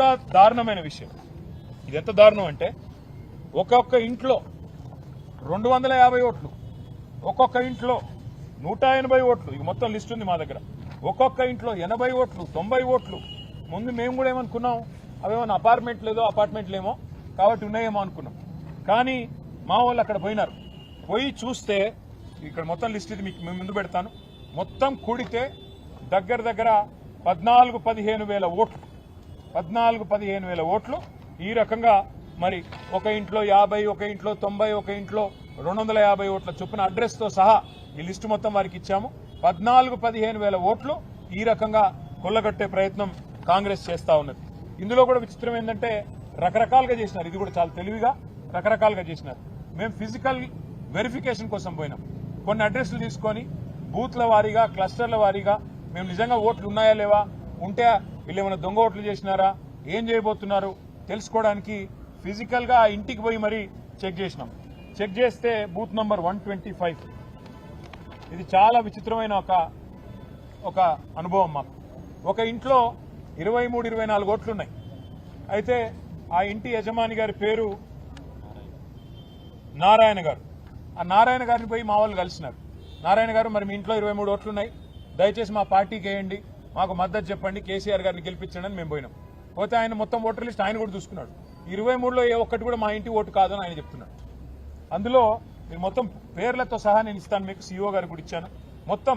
ఇంకా దారుణమైన విషయం. ఇది ఎంత దారుణం అంటే ఒక్కొక్క ఇంట్లో రెండు వందల యాభై ఓట్లు ఒక్కొక్క ఇంట్లో నూట ఎనభై ఓట్లు ఇది మొత్తం లిస్ట్ ఉంది మా దగ్గర. ఒక్కొక్క ఇంట్లో ఎనభై ఓట్లు తొంభై ఓట్లు ముందు మేము కూడా ఏమనుకున్నాం? అవేమన్నా అపార్ట్మెంట్ లేదో అపార్ట్మెంట్లు ఏమో కాబట్టి ఉన్నాయేమో అనుకున్నాం. కానీ మా వాళ్ళు అక్కడ పోయినారు. పోయి చూస్తే ఇక్కడ మొత్తం లిస్ట్ ఇది మీకు ముందు పెడతాను. మొత్తం కూడితే దగ్గర దగ్గర పద్నాలుగు పదిహేను వేల ఓట్లు. పద్నాలుగు పదిహేను వేల ఓట్లు. ఈ రకంగా మరి ఒక ఇంట్లో యాభై ఒక ఇంట్లో తొంభై ఒక ఇంట్లో రెండు వందల యాభై ఓట్ల చొప్పున అడ్రస్తో సహా ఈ లిస్టు మొత్తం వారికి ఇచ్చాము. పద్నాలుగు పదిహేను వేల ఓట్లు ఈ రకంగా కొల్లగొట్టే ప్రయత్నం కాంగ్రెస్ చేస్తా ఉన్నది. ఇందులో కూడా విచిత్రం ఏంటంటే రకరకాలుగా చేసినారు. ఇది కూడా చాలా తెలివిగా రకరకాలుగా చేసినారు. మేము ఫిజికల్ వెరిఫికేషన్ కోసం పోయినాం. కొన్ని అడ్రస్లు తీసుకొని బూత్ల వారీగా క్లస్టర్ల వారీగా మేము నిజంగా ఓట్లు ఉన్నాయా లేవా ఉంటే వీళ్ళు ఏమైనా దొంగ ఓట్లు చేసినారా? ఏం చేయబోతున్నారు? తెలుసుకోవడానికి ఫిజికల్గా ఆ ఇంటికి పోయి మరీ చెక్ చేసినాం. చెక్ చేస్తే booth number one twenty five ఇది చాలా విచిత్రమైన ఒక ఒక అనుభవం మాకు. ఒక ఇంట్లో ఇరవై మూడు ఇరవై నాలుగు ఓట్లు ఉన్నాయి. అయితే ఆ ఇంటి యజమాని గారి పేరు నారాయణ గారు. ఆ నారాయణ గారిని పోయి మా వాళ్ళు కలిసినారు. నారాయణ గారు మరి మీ ఇంట్లో ఇరవై మూడు ఓట్లున్నాయి దయచేసి మా పార్టీకి వేయండి. మాకు మద్దతు చెప్పండి కేసీఆర్ గారిని గెలిపించండి అని మేము పోయినాం. పోతే ఆయన మొత్తం ఓటర్ లిస్ట్ ఆయన కూడా చూసుకున్నాడు. ఇరవై మూడులో ఏ ఒక్కటి కూడా మా ఇంటి ఓటు కాదని ఆయన చెప్తున్నాడు. అందులో మీరు మొత్తం పేర్లతో సహా నేను ఇస్తాను మీకు సీఓ గారికి కూడా ఇచ్చాను. మొత్తం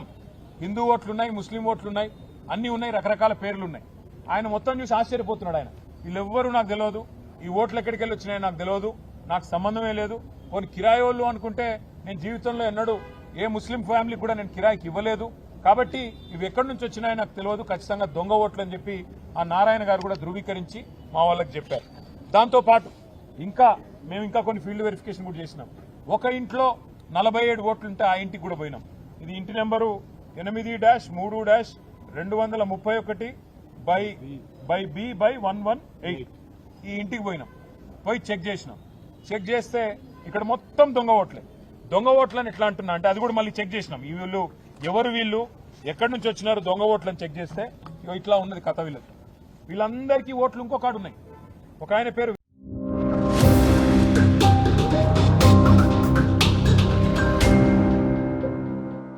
హిందూ ఓట్లున్నాయి ముస్లిం ఓట్లున్నాయి అన్నీ అన్ని ఉన్నాయి రకరకాల పేర్లు ఉన్నాయి. ఆయన మొత్తం చూసి ఆశ్చర్యపోతున్నాడు ఆయన. వీళ్ళెవ్వరూ నాకు తెలియదు ఈ ఓట్లు ఎక్కడికి వెళ్ళి వచ్చినాయో నాకు తెలియదు నాకు సంబంధమే లేదు. కొన్ని కిరాయి వాళ్ళు అనుకుంటే నేను జీవితంలో ఎన్నడూ ఏ ముస్లిం ఫ్యామిలీ కూడా నేను కిరాయికి ఇవ్వలేదు. కాబట్టి ఇవి ఎక్కడి నుంచి వచ్చినాయో నాకు తెలియదు. ఖచ్చితంగా దొంగ ఓట్లు అని చెప్పి ఆ నారాయణ గారు కూడా ధృవీకరించి మా వాళ్ళకి చెప్పారు. దాంతోపాటు ఇంకా మేము ఇంకా కొన్ని ఫీల్డ్ వెరిఫికేషన్ కూడా చేసినాం. ఒక ఇంట్లో నలభై ఏడు ఓట్లు ఉంటే ఆ ఇంటికి కూడా పోయినాం. ఇది ఇంటి నెంబరు ఎనిమిది డాష్ మూడు డాష్ రెండు వందల ముప్పై ఒకటి by by B by one one eight. ఈ ఇంటికి పోయినాం. పోయి చెక్ చేసినాం. చెక్ చేస్తే ఇక్కడ మొత్తం దొంగ ఓట్లే. దొంగ ఓట్లని ఎట్లా అంటున్నా? అంటే అది కూడా మళ్ళీ చెక్ చేసినాం. ఈ వీళ్ళు ఎవరు వీళ్ళు? ఎక్కడి నుంచి వచ్చినారు దొంగ ఓట్లని చెక్ చేస్తే? ఇగో ఇట్లా ఉన్నది కథ వీళ్ళది. వీళ్ళందరికీ ఓట్లు ఇంకొకటి ఉన్నాయి. ఒక ఆయన పేరు